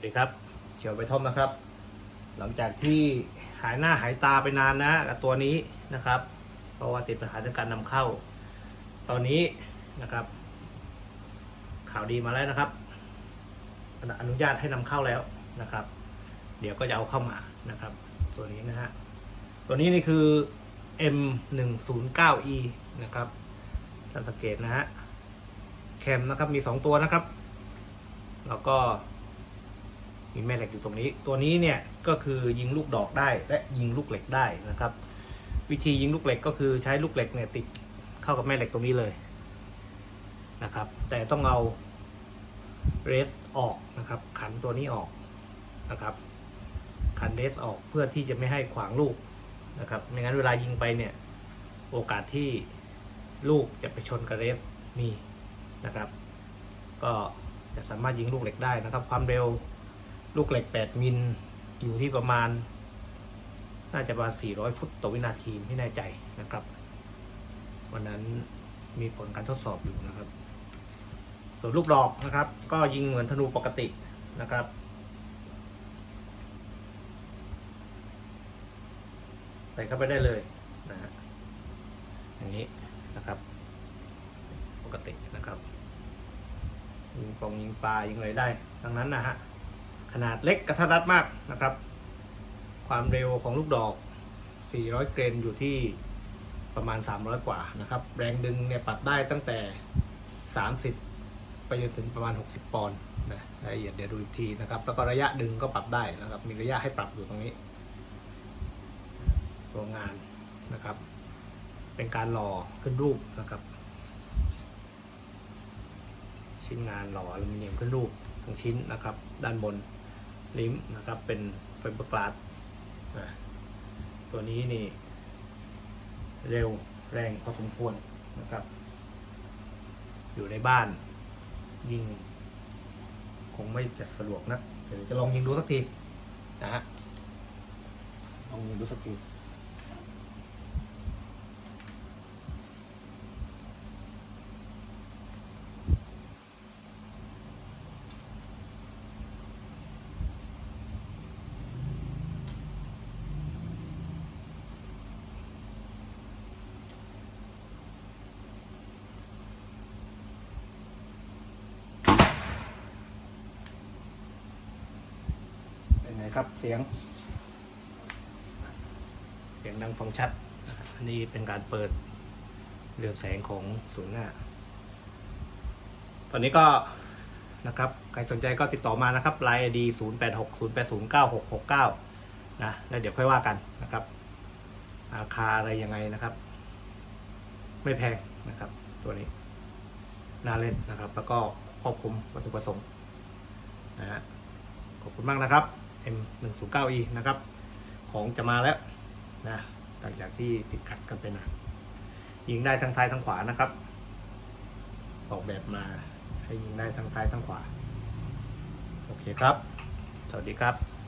สวัสดีครับเฉียวไปทอมนะครับ หลังจากที่หายหน้าหายตาไปนานนะกับตัวนี้นะครับ เพราะว่าติดปัญหาเรื่องการนำเข้า ตอนนี้นะครับ ข่าวดีมาแล้วนะครับอนุญาตให้นำเข้าแล้วนะครับ เดี๋ยวก็จะเอาเข้ามานะครับ ตัวนี้นะฮะตัวนี้นี่คือ M 1 0 9 E นะครับสังเกตนะฮะแคมนะครับมีสองตัวนะครับ แล้วก็ มีแม่เหล็กอยู่ตรงนี้ ตัวนี้เนี่ยก็คือยิงลูกดอกได้และยิงลูกเหล็กได้นะครับ วิธียิงลูกเหล็กก็คือใช้ลูกเหล็กเนี่ยติดเข้ากับแม่เหล็กตรงนี้เลยนะครับ แต่ต้องเอาเรสออกนะครับ ขันตัวนี้ออกนะครับ ขันเรสออกเพื่อที่จะไม่ให้ขวางลูกนะครับไม่งั้นเวลายิงไปเนี่ยโอกาสที่ลูกจะไปชนกับเรสมีนะครับ ก็จะสามารถยิงลูกเหล็กได้นะครับ ความเร็ว ลูกเหล็ก 8 มิล อยู่ที่ประมาณ น่าจะประมาณ 400 ฟุตต่อวินาทีไม่แน่ใจนะครับ วันนั้นมีผลการทดสอบอยู่นะครับ ส่วนลูกดอกนะครับ ก็ยิงเหมือนธนูปกตินะครับใส่เข้าไปได้เลยนะฮะอย่างนี้นะครับ ปกตินะครับ ยิงปองยิงปลายิงอะไรได้ ทั้งนั้นนะฮะ ขนาดเล็กกระทัดรัดมากนะครับ ความเร็วของลูกดอก 400 เกรนอยู่ที่ประมาณ 300 กว่านะครับ แรงดึงเนี่ยปรับได้ตั้งแต่ 30 ไปจนถึงประมาณ 60 ปอนด์นะรายละเอียดเดี๋ยวดูอีกทีนะครับ แล้วก็ระยะดึงก็ปรับได้นะครับ มีระยะให้ปรับอยู่ตรงนี้ ตัวงานนะครับ เป็นการหล่อขึ้นรูปนะครับ ชิ้นงานหล่ออลูมิเนียมขึ้นรูปทั้งชิ้นนะครับ ด้านบน ลิมนะครับเป็นไฟเบอร์กลาสตัวนี้นี่ เร็วแรงพอสมควรนะครับ อยู่ในบ้าน ยิง คงไม่จะสะดวกนะเดี๋ยวจะลองยิงดูสักทีนะฮะลองยิงดูสักที นไงครับ เสียง เสียงดังฟังชัด อันนี้เป็นการเปิดเรืองแสงของศูนย์หน้า ตอนนี้ก็นะครับ ใครสนใจก็ติดต่อมานะครับไลน์ดีศูนย์แปดหกศูนย์แปดศูนย์เก้าหกหกเก้านะ แล้วเดี๋ยวค่อยว่ากันนะครับ ราคาอะไรยังไงนะครับ ไม่แพงนะครับ ตัวนี้ น่าเล่นนะครับ แล้วก็ครอบคลุมวัตถุประสงค์นะฮะขอบคุณมากนะครับ M 1 0 9 E นะครับ ของจะมาแล้วนะหลังจากที่ติดขัดกันไปนานยิงได้ทั้งซ้ายทั้งขวานะครับ ออกแบบมาให้ยิงได้ทั้งซ้ายทั้งขวา โอเคครับ สวัสดีครับ